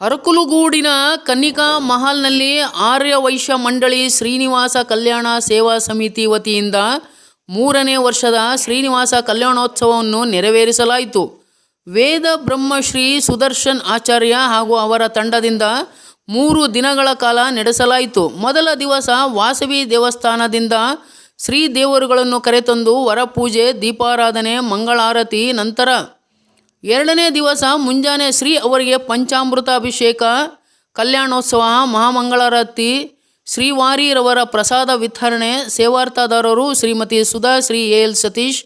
ಅರಕುಲುಗೂಡಿನ ಕನ್ನಿಕಾ ಮಹಲ್ನಲ್ಲಿ ಆರ್ಯ ವೈಶ್ಯ ಮಂಡಳಿ ಶ್ರೀನಿವಾಸ ಕಲ್ಯಾಣ ಸೇವಾ ಸಮಿತಿ ವತಿಯಿಂದ ಮೂರನೇ ವರ್ಷದ ಶ್ರೀನಿವಾಸ ಕಲ್ಯಾಣೋತ್ಸವವನ್ನು ನೆರವೇರಿಸಲಾಯಿತು. ವೇದ ಬ್ರಹ್ಮಶ್ರೀ ಸುದರ್ಶನ್ ಆಚಾರ್ಯ ಹಾಗೂ ಅವರ ತಂಡದಿಂದ ಮೂರು ದಿನಗಳ ಕಾಲ ನಡೆಸಲಾಯಿತು. ಮೊದಲ ದಿವಸ ವಾಸವಿ ದೇವಸ್ಥಾನದಿಂದ ಶ್ರೀ ದೇವರುಗಳನ್ನು ಕರೆತಂದು ವರಪೂಜೆ, ದೀಪಾರಾಧನೆ, ಮಂಗಳಾರತಿ, ನಂತರ ಎರಡನೇ ದಿವಸ ಮುಂಜಾನೆ ಶ್ರೀ ಅವರಿಗೆ ಪಂಚಾಮೃತ ಅಭಿಷೇಕ, ಕಲ್ಯಾಣೋತ್ಸವ, ಮಹಾಮಂಗಳಾರತಿ, ಶ್ರೀವಾರಿರವರ ಪ್ರಸಾದ ವಿತರಣೆ ಸೇವಾರ್ಥದಾರರು ಶ್ರೀಮತಿ ಸುಧಾ, ಶ್ರೀ ಎ ಎಲ್ ಸತೀಶ್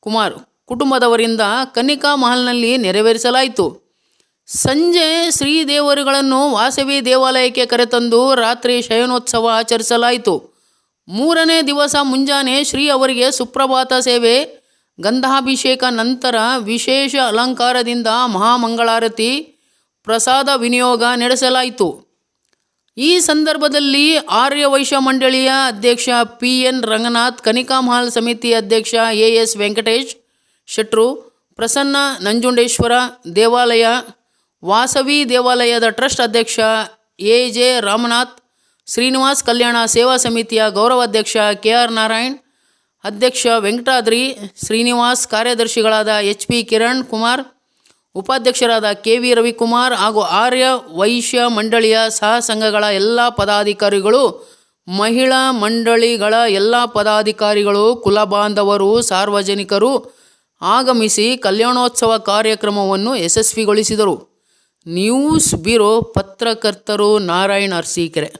ಕುಮಾರ್ ಕುಟುಂಬದವರಿಂದ ಕನಿಕಾ ಮಹಲ್ನಲ್ಲಿ ನೆರವೇರಿಸಲಾಯಿತು. ಸಂಜೆ ಶ್ರೀ ದೇವರುಗಳನ್ನು ವಾಸವಿ ದೇವಾಲಯಕ್ಕೆ ಕರೆತಂದು ರಾತ್ರಿ ಶಯನೋತ್ಸವ ಆಚರಿಸಲಾಯಿತು. ಮೂರನೇ ದಿವಸ ಮುಂಜಾನೆ ಶ್ರೀ ಅವರಿಗೆ ಸುಪ್ರಭಾತ ಸೇವೆ ಗಂಧಾಭಿಷೇಕ ನಂತರ ವಿಶೇಷ ಅಲಂಕಾರದಿಂದ ಮಹಾಮಂಗಳಾರತಿ ಪ್ರಸಾದ ವಿನಿಯೋಗ ನಡೆಸಲಾಯಿತು. ಈ ಸಂದರ್ಭದಲ್ಲಿ ಆರ್ಯ ವೈಶ್ಯ ಮಂಡಳಿಯ ಅಧ್ಯಕ್ಷ ಪಿ ಎನ್ ರಂಗನಾಥ್, ಕನಿಕಾ ಮಹಲ್ ಸಮಿತಿ ಅಧ್ಯಕ್ಷ ಎ ಎಸ್ ವೆಂಕಟೇಶ್, ಶೆಟ್ರು ಪ್ರಸನ್ನ ನಂಜುಂಡೇಶ್ವರ ದೇವಾಲಯ, ವಾಸವಿ ದೇವಾಲಯದ ಟ್ರಸ್ಟ್ ಅಧ್ಯಕ್ಷ ಎ ಜೆ ರಾಮನಾಥ್, ಶ್ರೀನಿವಾಸ್ ಕಲ್ಯಾಣ ಸೇವಾ ಸಮಿತಿಯ ಗೌರವಾಧ್ಯಕ್ಷ ಕೆ ಆರ್ ನಾರಾಯಣ್ ಅಧ್ಯಕ್ಷ ವೆಂಕಟಾದ್ರಿ ಶ್ರೀನಿವಾಸ್, ಕಾರ್ಯದರ್ಶಿಗಳಾದ ಎಚ್ ಪಿ ಕಿರಣ್ ಕುಮಾರ್, ಉಪಾಧ್ಯಕ್ಷರಾದ ಕೆ ವಿ ರವಿಕುಮಾರ್ ಹಾಗೂ ಆರ್ಯ ವೈಶ್ಯ ಮಂಡಳಿಯ ಸಹ ಸಂಘಗಳ ಎಲ್ಲ ಪದಾಧಿಕಾರಿಗಳು, ಮಹಿಳಾ ಮಂಡಳಿಗಳ ಎಲ್ಲ ಪದಾಧಿಕಾರಿಗಳು ಕುಲಬಾಂಧವರು ಸಾರ್ವಜನಿಕರು ಆಗಮಿಸಿ ಕಲ್ಯಾಣೋತ್ಸವ ಕಾರ್ಯಕ್ರಮವನ್ನು ಯಶಸ್ವಿಗೊಳಿಸಿದರು. ನ್ಯೂಸ್ ಬ್ಯೂರೋ ಪತ್ರಕರ್ತರು ನಾರಾಯಣ್ ಅರ್ಸೀಕೆರೆ.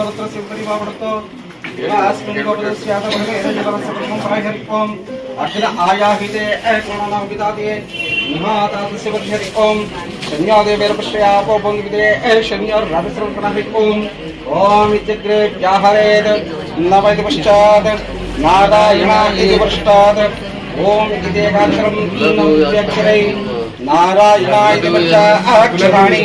सर्वत्र शिवपरि वावृत आस्मिन् अखिल आयाहिते ऐकोणानां विदादे निमातातस्य बध्यरि ओम् शन्यादेवेर्पश्ययापो भङ्गिदे ऐशन्योर्भ्रविसृङ्कणहि ओम् ॐ इत्यग्रे व्याहरेत् न वैति पश्चात् नारायणा इति पश्चात् ओम इति देवाक्षरं तीनम् इत्यक्षरैः नारायणा इति पश्चात् अक्षराणि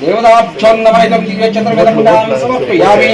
దేవదాభ్యోన్నమైదం దివ్య చంద్రవేదం సమర్పయామి